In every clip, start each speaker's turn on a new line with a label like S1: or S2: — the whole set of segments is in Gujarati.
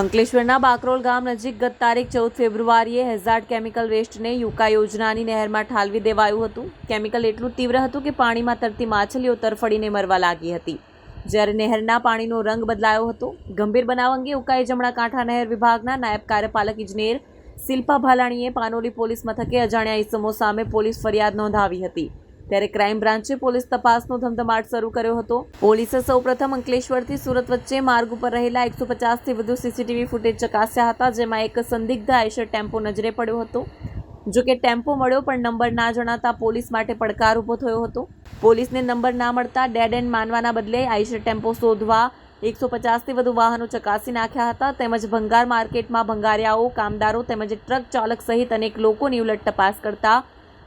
S1: અંકલેશ્વરના બાકરોલ ગામ નજીક ગત તારીખ ચૌદ ફેબ્રુઆરીએ હેઝાર્ડ કેમિકલ વેસ્ટને યુકા યોજનાની નહેરમાં ઠાલવી દેવાયું હતું. કેમિકલ એટલું તીવ્ર હતું કે પાણીમાં તરતી માછલીઓ તરફડીને મરવા લાગી હતી. જ્યારે નહેરના પાણીનો રંગ બદલાયો હતો, ગંભીર બનાવ અંગે ઉકાઈ જમણા કાંઠા નહેર વિભાગના નાયબ કાર્યપાલક ઇજનેર શિલ્પા ભાલાણીએ પાનોલી પોલીસ મથકે અજાણ્યા ઇસમો સામે પોલીસ ફરિયાદ નોંધાવી હતી. ત્યારે ક્રાઇમ બ્રાન્ચે પોલીસ તપાસનો ધમધમાટ શરૂ કર્યો હતો. પોલીસે સૌપ્રથમ અંકલેશ્વરથી સુરત વચ્ચે માર્ગ ઉપર રહેલા એકસો પચાસથી વધુ સીસીટીવી ફૂટેજ ચકાસ્યા હતા, જેમાં એક સંદિગ્ધ આયશર ટેમ્પો નજરે પડ્યો હતો. જો કે ટેમ્પો મળ્યો પણ નંબર ના જણાતા પોલીસ માટે પડકાર ઊભો થયો હતો. પોલીસને નંબર ના મળતા ડેડ એન્ડ માનવાના બદલે આયશર ટેમ્પો શોધવા એકસો પચાસથી વધુ વાહનો ચકાસી નાખ્યા હતા, તેમજ ભંગાર માર્કેટમાં ભંગારિયાઓ, કામદારો તેમજ ટ્રક ચાલક સહિત અનેક લોકોની ઉલટ તપાસ કરતા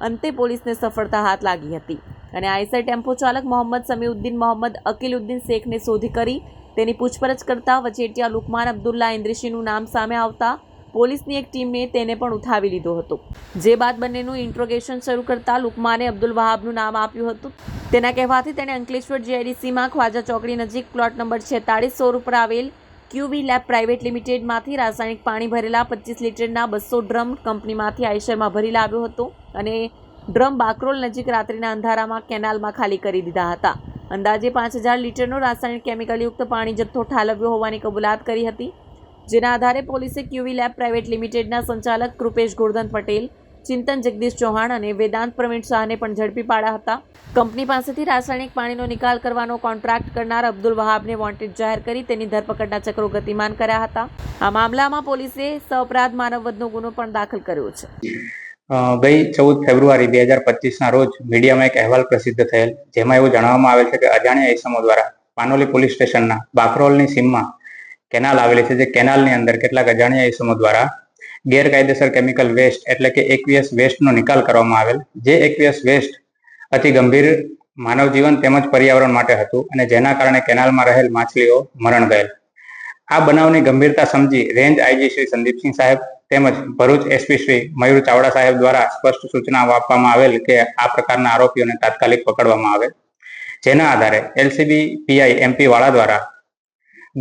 S1: અંતે પોલીસને સફળતા હાથ લાગી હતી. અને આઈસર ટેમ્પો ચાલક મોહમ્મદ સમીઉદ્દીન મોહમ્મદ અકીલુદ્દીન શેખને શોધી કરી. તેની પૂછપરછ કરતા વચેટિયા લુકમાન અબ્દુલ્લા ઇન્દ્રિશીનું નામ સામે આવતા પોલીસની એક ટીમે તેને પણ ઉઠાવી લીધો હતો. જે બાદ બંનેનું ઇન્ટ્રોગેશન શરૂ કરતા લુકમાને અબ્દુલ વહાબનું નામ આપ્યું હતું. તેના કહેવાથી તેણે અંકલેશ્વર જીઆઈડીસીમાં ખ્વાજા ચોકડી નજીક પ્લોટ નંબર છેતાળીસ સોર ઉપર આવેલ ક્યુવી લેબ પ્રાઇવેટ લિમિટેડમાંથી રાસાયણિક પાણી ભરેલા પચીસ લીટરના બસો ડ્રમ કંપનીમાંથી આઈશરમાં ભરી લાવ્યો હતો અને ડ્રમ બાકરોલ નજીક રાત્રિના અંધારામાં કેનાલમાં ખાલી કરી દીધા હતા. અંદાજે પાંચ હજાર લીટરનો રાસાયણિક કેમિકલયુક્ત પાણી જથ્થો ઠાલવ્યો હોવાની કબૂલાત કરી હતી. જેના આધારે પોલીસે ક્યુવી લેબ પ્રાઇવેટ લિમિટેડના સંચાલક કૃપેશ ગોરધન પટેલ ચિંતન જગદીશ ચૌહાણ અને વેદાંત પ્રવીણ શાહને પણ ઝડપી પાડ્યા હતા. કંપની પાસેથી રાસાયણિક પાણીનો નિકાલ કરવાનો કોન્ટ્રાક્ટ કરનાર અબ્દુલ વહાબને વોન્ટેડ જાહેર કરી તેની ધરપકડના ચક્રો ગતિમાન કર્યા હતા. આ મામલામાં પોલીસે સઅપરાધ માનવવધનો ગુનો પણ દાખલ કર્યો છે.
S2: ગઈ ચૌદ ફેબ્રુઆરી બે હજાર પચીસના રોજ મીડિયામાં એક અહેવાલ પ્રસિદ્ધ થયેલ, જેમાં એવું જણાવવામાં આવેલ છે કે અજાણ્યા ઇસમો દ્વારા પાનોલી પોલીસ સ્ટેશનના બાકરોલની સીમમાં કેનાલ આવેલી છે, જે કેનાલની અંદર કેટલાક અજાણ્યા ઇસમો દ્વારા ગેરકાયદેસર કેમિકલ વેસ્ટ એટલે કે એકવીએસ વેસ્ટનો નિકાલ કરવામાં આવેલ. જે એકવીએસ વેસ્ટ અતિ ગંભીર માનવ જીવન તેમજ પર્યાવરણ માટે હતું અને જેના કારણે કેનાલમાં રહેલ માછલીઓ મરણ ગયેલ. આ બનાવની ગંભીરતા સમજી રેન્જ આઈજી શ્રી સંદીપસિંહ સાહેબ તેમજ ભરૂચ એસપી શ્રી મયુર ચાવડા સાહેબ દ્વારા સ્પષ્ટ સૂચના આપવામાં આવેલ કે આ પ્રકારના આરોપીઓને તાત્કાલિક પકડવામાં આવે. જેના આધારે એલસીબી પીઆઈ એમપી વાળા દ્વારા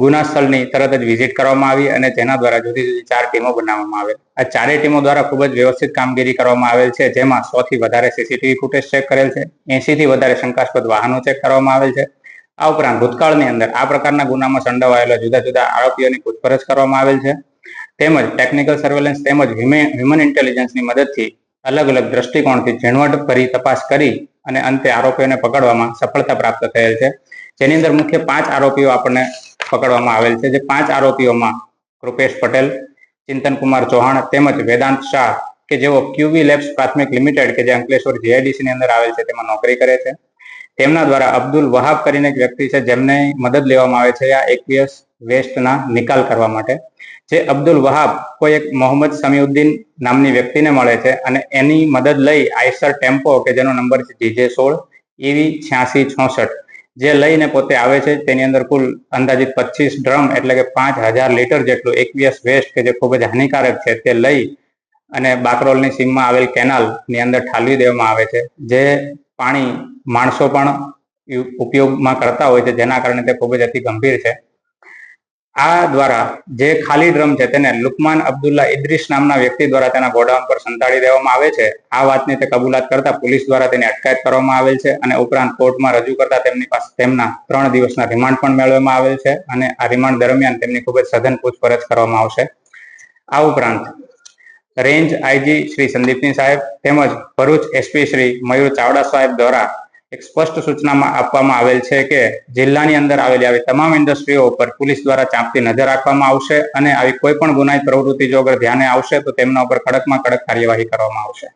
S2: ગુના સ્થળની તરત જ વિઝિટ કરવામાં આવી અને તેના દ્વારા જુદી જુદી ચાર ટીમો બનાવવામાં આવેલ. આ ચારેય ટીમો દ્વારા ખૂબ જ વ્યવસ્થિત કામગીરી કરવામાં આવેલ છે, જેમાં સો થી વધારે સીસીટીવી ફૂટેજ ચેક કરેલ છે એસી થી વધારે શંકાસ્પદ વાહનો ચેક કરવામાં આવેલ છે. આ ઉપરાંત ભૂતકાળની અંદર આ પ્રકારના ગુનામાં સંડોવાયેલા જુદા જુદા આરોપીઓની પૂછપરછ કરવામાં આવેલ છે. તેમજ ટેકનિકલ સર્વેલન્સ તેમજ હ્યુમન ઇન્ટેલિજન્સની મદદથી અલગ અલગ દ્રષ્ટિકોણથી ઝીણવટ ભરી તપાસ કરી અને અંતે આરોપીઓને પકડવામાં સફળતા પ્રાપ્ત થયેલ છે. જેની અંદર મુખ્ય પાંચ આરોપીઓ આપણને પકડવામાં આવેલ છે. જે પાંચ આરોપીઓમાં કૃપેશ પટેલ ચિંતન કુમાર ચૌહાણ તેમજ વેદાંત શાહ કે જેઓ ક્યુબી લેબ્સ પ્રાથમિક લિમિટેડ કે જે અંકલેશ્વર જીઆઈડીસી ની અંદર આવેલ છે તેમાં નોકરી કરે છે. તેમના દ્વારા અબ્દુલ વહાબ કરીને એક વ્યક્તિ છે જેમને મદદ લેવામાં આવે છે આ એકવીએસ વેસ્ટના નિકાલ કરવા માટે. જે અબ્દુલ વહાબ કોઈ એક મોહમ્મદ સમીઉદ્દીન નામની વ્યક્તિને મળે છે અને એની મદદ લઈ આઈસર ટેમ્પો, કે જેનો નંબર છે જીજે સોળ ઈવી છ્યાસી છોસઠ જે લઈને પોતે આવે છે, તેની અંદર કુલ અંદાજિત પચીસ ડ્રમ એટલે કે પાંચ હજાર લીટર જેટલું એકવીએસ વેસ્ટ કે જે ખૂબ જ હાનિકારક છે તે લઈ અને બાકરોલની સીમમાં આવેલ કેનાલની અંદર ઠાલવી દેવામાં આવે છે. જે પાણી માણસો પણ ઉપયોગમાં કરતા હોય છે, જેના કારણે તે ખૂબ જ અતિ ગંભીર છે. આ દ્વારા જે ખાલી ડ્રમ છે તેને લુકમાન અબ્દુલ્લા ઇદ્રીસ નામના વ્યક્તિ દ્વારા તેના ગોડાઉન પર સંતાડી દેવામાં આવે છે. આ વાતની તે કબૂલાત કરતા પોલીસ દ્વારા તેની અટકાયત કરવામાં આવેલ છે અને ઉપરાંત કોર્ટમાં રજૂ કરતા તેમની પાસે તેમના ત્રણ દિવસના રિમાન્ડ પણ મેળવવામાં આવેલ છે અને આ રિમાન્ડ દરમિયાન તેમની ખૂબ જ સઘન પૂછપરછ કરવામાં આવશે. આ ઉપરાંત રેન્જ આઈજી શ્રી સંદીપસિંહ સાહેબ તેમજ ભરૂચ એસપી શ્રી મયુર ચાવડા સાહેબ દ્વારા એક સ્પષ્ટ સૂચનામાં આપવામાં આવેલ છે કે જિલ્લાની અંદર આવેલી આવી તમામ ઇન્ડસ્ટ્રીઓ ઉપર પોલીસ દ્વારા ચાંપતી નજર રાખવામાં આવશે અને આવી કોઈ પણ ગુનાહિત પ્રવૃત્તિ જો અગર ધ્યાને આવશે તો તેમના ઉપર કડકમાં કડક કાર્યવાહી કરવામાં આવશે.